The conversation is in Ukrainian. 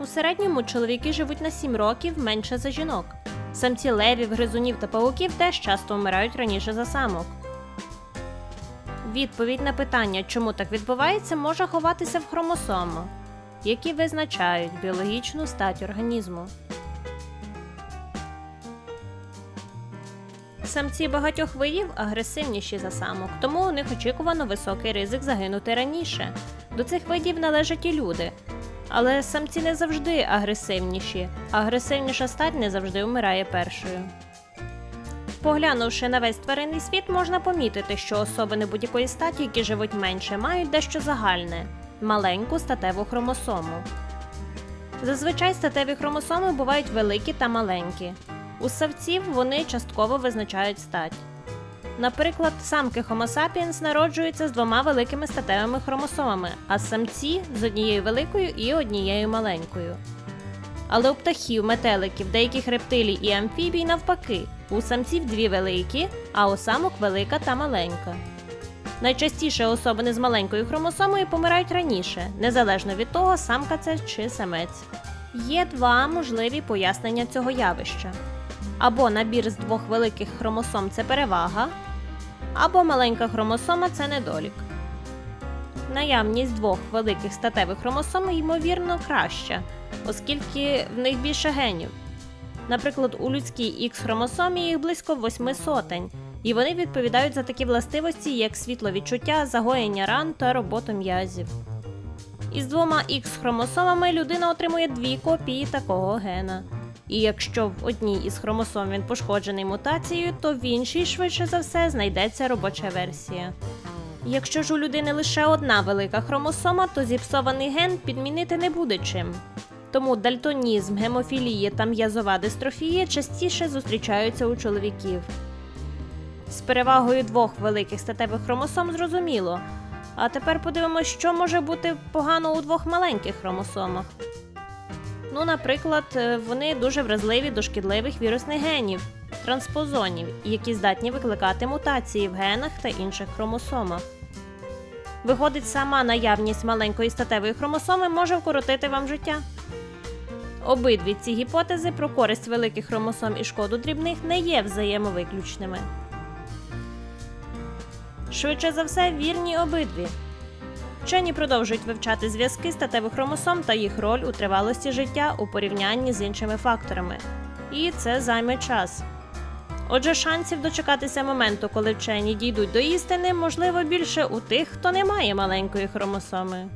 У середньому чоловіки живуть на 7 років менше за жінок. Самці левів, гризунів та павуків теж часто вмирають раніше за самок. Відповідь на питання, чому так відбувається, може ховатися в хромосомах, які визначають біологічну стать організму. Самці багатьох видів агресивніші за самок, тому у них очікувано високий ризик загинути раніше. До цих видів належать і люди. Але самці не завжди агресивніші, агресивніша стать не завжди вмирає першою. Поглянувши на весь тваринний світ, можна помітити, що особини будь-якої статі, які живуть менше, мають дещо загальне маленьку статеву хромосому. Зазвичай статеві хромосоми бувають великі та маленькі. У савців вони частково визначають стать. Наприклад, самки Homo sapiens народжуються з двома великими статевими хромосомами, а самці з однією великою і однією маленькою. Але у птахів, метеликів, деяких рептилій і амфібій навпаки, у самців дві великі, а у самок велика та маленька. Найчастіше особини з маленькою хромосомою помирають раніше, незалежно від того, самка це чи самець. Є два можливі пояснення цього явища. Або набір з двох великих хромосом це перевага, або маленька хромосома це недолік. Наявність двох великих статевих хромосом, ймовірно, краща, оскільки в них більше генів. Наприклад, у людській Х-хромосомі їх близько восьми сотень, і вони відповідають за такі властивості, як світловідчуття, загоєння ран та роботу м'язів. Із двома Х-хромосомами людина отримує дві копії такого гена. І якщо в одній із хромосом він пошкоджений мутацією, то в іншій, швидше за все, знайдеться робоча версія. Якщо ж у людини лише одна велика хромосома, то зіпсований ген підмінити не буде чим. Тому дальтонізм, гемофілія та м'язова дистрофія частіше зустрічаються у чоловіків. З перевагою двох великих статевих хромосом зрозуміло. А тепер подивимось, що може бути погано у двох маленьких хромосомах. Ну, наприклад, е, вони дуже вразливі до шкідливих вірусних генів, транспозонів, які здатні викликати мутації в генах та інших хромосомах. Виходить, сама наявність маленької статевої хромосоми може вкоротити вам життя. Обидві ці гіпотези про користь великих хромосом і шкоду дрібних не є взаємовиключними. Швидше за все, вірні обидві. Вчені продовжують вивчати зв'язки статевих хромосом та їх роль у тривалості життя у порівнянні з іншими факторами. І це займе час. Отже, шансів дочекатися моменту, коли вчені дійдуть до істини, можливо більше у тих, хто не має маленької хромосоми.